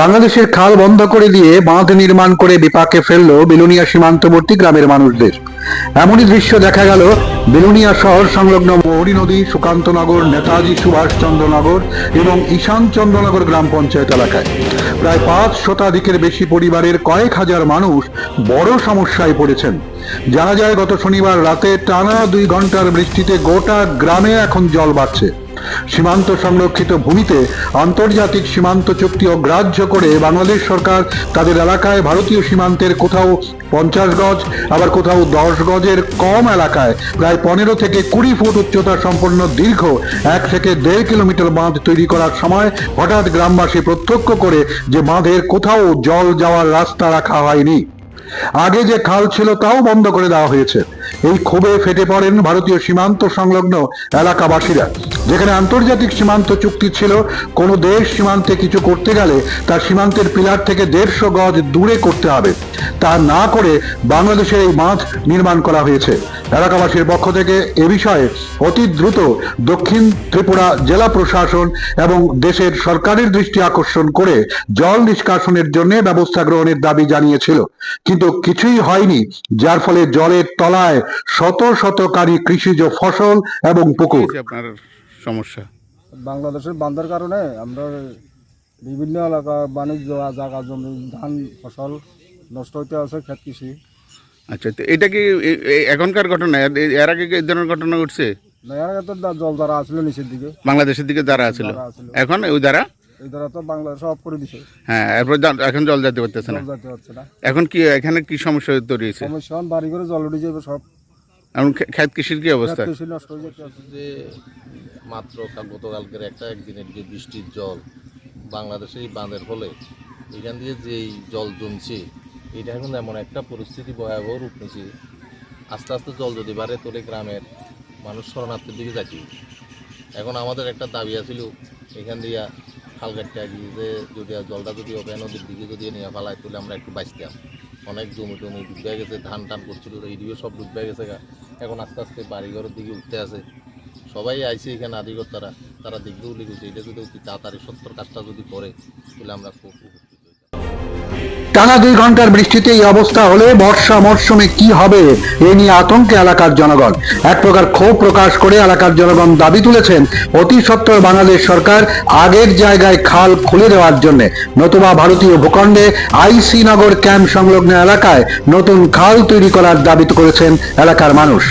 বাংলাদেশের খাল বন্ধ করে দিয়ে বাঁধ নির্মাণ করে বিপাকে ফেলল বেলুনিয়া সীমান্তবর্তী গ্রামের মানুষদের। এমনই দৃশ্য দেখা গেল বেলুনিয়া শহর সংলগ্ন মৌরী নদী সুকান্তনগর নেতাজি সুভাষচন্দ্রনগর এবং ঈশান চন্দ্রনগর গ্রাম পঞ্চায়েত এলাকায়। প্রায় পাঁচ শতাধিকের বেশি পরিবারের কয়েক হাজার মানুষ বড় সমস্যায় পড়েছেন। জানা যায়, গত শনিবার রাতে টানা দুই ঘণ্টার বৃষ্টিতে গোটা গ্রামে এখন জল বাড়ছে। সীমান্ত সংরক্ষিত ভূমিতে আন্তর্জাতিক সীমান্ত চুক্তি অগ্রাহ্য করে বাংলাদেশ সরকার তাদের এলাকায় ভারতীয় সীমান্তের কোথাও পঞ্চাশ গজ, আবার কোথাও দশ গজের কম এলাকায় প্রায় পনেরো থেকে কুড়ি ফুট উচ্চতা সম্পন্ন দীর্ঘ এক থেকে দেড় কিলোমিটার বাঁধ তৈরি করার সময় হঠাৎ গ্রামবাসী প্রত্যক্ষ করে যে বাঁধের কোথাও জল যাওয়ার রাস্তা রাখা হয়নি। আগে যে খাল ছিল তাও বন্ধ করে দেওয়া হয়েছে। এই ক্ষোভে ফেটে পড়েন ভারতীয় সীমান্ত সংলগ্ন এলাকাবাসীরা। যেখানে আন্তর্জাতিক সীমান্ত চুক্তি ছিল, কোনো দেশ সীমান্তে কিছু করতে গেলে তার সীমান্তের পিলার থেকে দেড়শো গজ দূরে করতে হবে। তা না করে বাংলাদেশের এই বাঁধ নির্মাণ করা হয়েছে। এলাকাবাসীর পক্ষ থেকে এ বিষয়ে অতি দ্রুত দক্ষিণ ত্রিপুরা জেলা প্রশাসন এবং দেশের সরকারের দৃষ্টি আকর্ষণ করে জল নিষ্কাশনের জন্য ব্যবস্থা গ্রহণের দাবি জানিয়েছিল। কিন্তু কিছুই হয়নি যার ফলে জলের তলায় শত শতকারী কৃষিজ ফসল এবং পুকুর। আপনার সমস্যা। বাংলাদেশের বান্ধার কারণে আমরা বিভিন্ন এলাকা বাণিজ্য জায়গা জমি ধান ফসল নষ্ট হইতে আছে ক্ষেত কৃষি। আচ্ছা তো এটা কি এখনকার ঘটনা? এর এর আগে কি এই ধরনের ঘটনা ঘটছে? নয়ার আগে তো জল দ্বারা আসলো নিচের দিকে। বাংলাদেশের দিকে যারা আছিল। এখন ওই দ্বারা? এই দ্বারা তো বাংলাদেশ অফ করে দিছে। হ্যাঁ এরপর জল- এখন জল যেতে পারতেছে না? জল যেতে হচ্ছে না। এখন কি এখানে কি সমস্যা তৈরি হয়েছে? সমস্যা বাড়ি করে জল উঠে যাবে সব। এখন খেত কৃষির কি অবস্থা? কৃষি নষ্ট হয়ে যেতে আছে যে মাত্র কাল গতকালকের একটা একদিনের যে বৃষ্টির জল বাংলাদেশের এই বাঁধের ফলে এখান দিয়ে যেই জল জমছে এটা এখন এমন একটা পরিস্থিতি ভয়াবহ রূপ নিচ্ছে আস্তে আস্তে জল যদি বাড়ে তোলে গ্রামের মানুষ শরণার্থীর দিকে যাচ্ছে এখন আমাদের একটা দাবি আছিল এখান দিয়া খাল কাটতে আগে যে যদি জলটা যদি ওখানে নদীর দিকে যদি নিয়ে ফেলায়, তাহলে আমরা একটু বাঁচতাম। অনেক জমি টমি ডুবে গেছে, ধান টান করছিল এইদিকে সব ডুববে গেছে এখন আস্তে আস্তে বাড়িঘরের দিকে উঠতে আছে। সবাই আইছে এখানে আদিগর তারা। তারা বলে গেছে এটা যদি তাড়াতাড়ি সত্তর কাজটা যদি করে তাহলে আমরা খুব টানা দুই ঘণ্টার বৃষ্টিতে এই অবস্থা হলে বর্ষা মরশুমে কি হবে এ নিয়ে আতঙ্কে এলাকার জনগণ। এক প্রকার ক্ষোভ প্রকাশ করে এলাকার জনগণ দাবি তুলেছেন, অতি সত্বর বাংলাদেশ সরকার আগের জায়গায় খাল খুলে দেওয়ার জন্য। নতুবা ভারতীয় ভূখণ্ডে আইসি নগর ক্যাম্প সংলগ্ন এলাকায় নতুন খাল তৈরি করার দাবি করেছেন এলাকার মানুষ।